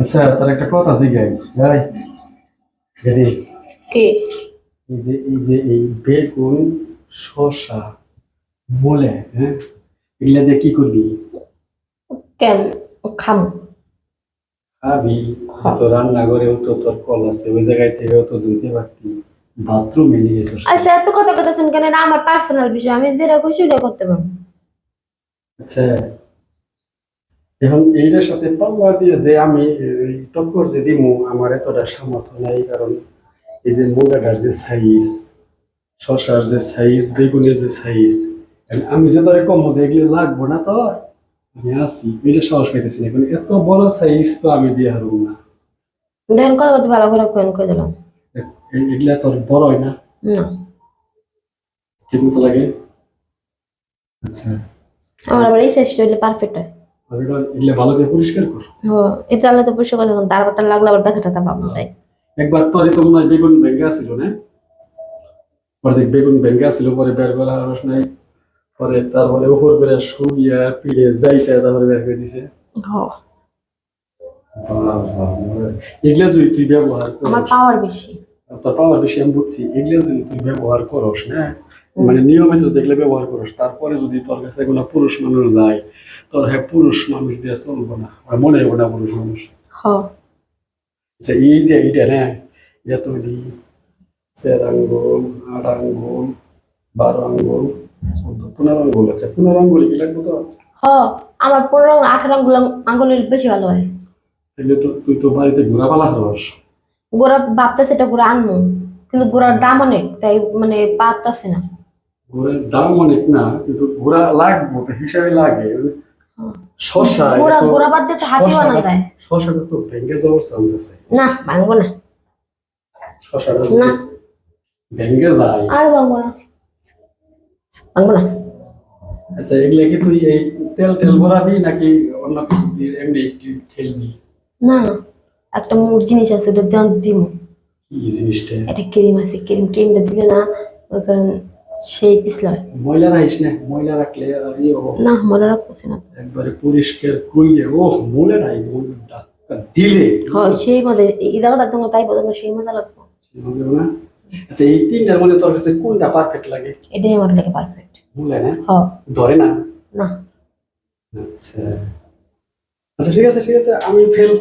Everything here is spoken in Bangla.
আচ্ছা তার একটা কথা ভাই কে? এই যে এই যে এই বেগুন শসা বলে হ্যাঁ? এগুলা দিয়ে কি করবি? কেন? খাম। খাবি? তো রান্নাঘরেও তো তোর কল আছে ওই জায়গায় থেকেও তো ধুতে পারতি। বাথরুমে নিয়ে গেছিস আচ্ছা এত কথা কথা শুন কেন আমার পার্সোনাল বিষয় আমি যেটা খুশি সেটা করতে পারব। আচ্ছা। এখন এইটার সাথে পাল্লা দিয়ে যে আমি টক্কর যে দিমু আমার এতটা সামর্থ্য নাই কারণ এই যে মুগাটার যে সাইজ শসার যে সাইজ বেগুনের যে সাইজ আমি যে তোরে কম যে এগুলো লাগবো না তোর আমি আছি। এটা সাহস পাইতেছি না এখন এত বড় সাইজ তো আমি দিয়ে হারবো না। দেখেন কথা বলতে ভালো করে কোয়েন করে দিলাম। এগুলা তোর বড় হয় না। না। কিন্তু তো লাগে? আচ্ছা। আমার আবার এই সাইজটা হলে পারফেক্ট হয়। এগুলা ভালো করে পরিষ্কার কর। এটা আলাদা পরিষ্কার কথা দাঁড়বারটা লাগলে আবার ব্যথা টাথা পাবো তাই? একবার তোর তো মনে বেগুন ভেঙ্গে আসছিল না? পরে দেখ বেগুন ভেঙ্গে আসছিল পরে বের করা রস নাই পরে তারপরে উপর করে শুইয়া পিড়ে যাইতে তারপরে বের করে দিছে। এগুলা যদি তুই ব্যবহার আমার পাওয়ার বেশি। তোর পাওয়ার বেশি আমি বুঝছি এগুলা যদি তুই ব্যবহার করস না? মানে নিয়মিত এগুলো ব্যবহার করস তারপরে যদি তোর কাছে কোনো পুরুষ মানুষ যায় তোর হ্যাঁ পুরুষ মানুষ দিয়ে চলবো না মনে হব না পুরুষ মানুষ। আচ্ছা এই যে এইটা না এটা তুমি চার আঙ্গুল আট আঙ্গুল বারো আঙ্গুল চোদ্দ পনেরো আঙ্গুল আচ্ছা পনেরো আঙ্গুল কি লাগবে তো হ আমার পনেরো আঠারো আঙ্গুল আঙ্গুলের বেশি ভালো হয়। তাহলে তো তুই তো বাড়িতে ঘোরা পালা রস গোড়া ভাবতে সেটা গোড়া আনব কিন্তু গোড়ার দাম অনেক তাই মানে পাততাছে না। ঘোরার দাম অনেক না কিন্তু ঘোরা লাগবো তো হিসাবে লাগে। শশা গোড়া গোড়া বাদ দিয়ে তো হাতি বানা যায়। শশাটা তো ভেঙে যাওয়ার চান্স আছে। না ভাঙবো না। শশাটা না। ভেঙে যায়। আর ভাঙবো না। ভাঙবো না। আচ্ছা এগুলো কি তুই এই তেল তেল ভরাবি নাকি অন্য কিছু দিয়ে এমনি ঠেলবি? না একটা মোর জিনিস আছে ওটা দিব কি জিনিসটা? একটা ক্রিম আছে ক্রিম ক্রিমটা দিলে না ওর কারণ সেই পিছলা হয় ময়লা রাখিস না ময়লা রাখলে আর ইয়ে না মনে রাখতেছে না একবারে পরিষ্কার করিয়ে ও ধাক্কা দিলে। হ সেই মজা। এই দাওটা তোমার তাই বলতো সেই মজা লাগবে। না? আচ্ছা এই তিনটার মধ্যে তোর কাছে কোনটা পারফেক্ট লাগে? এটাই আমার লাগে পারফেক্ট মূলে না? হ ধরে না? না। আচ্ছা। আচ্ছা ঠিক আছে ঠিক আছে আমি ফেল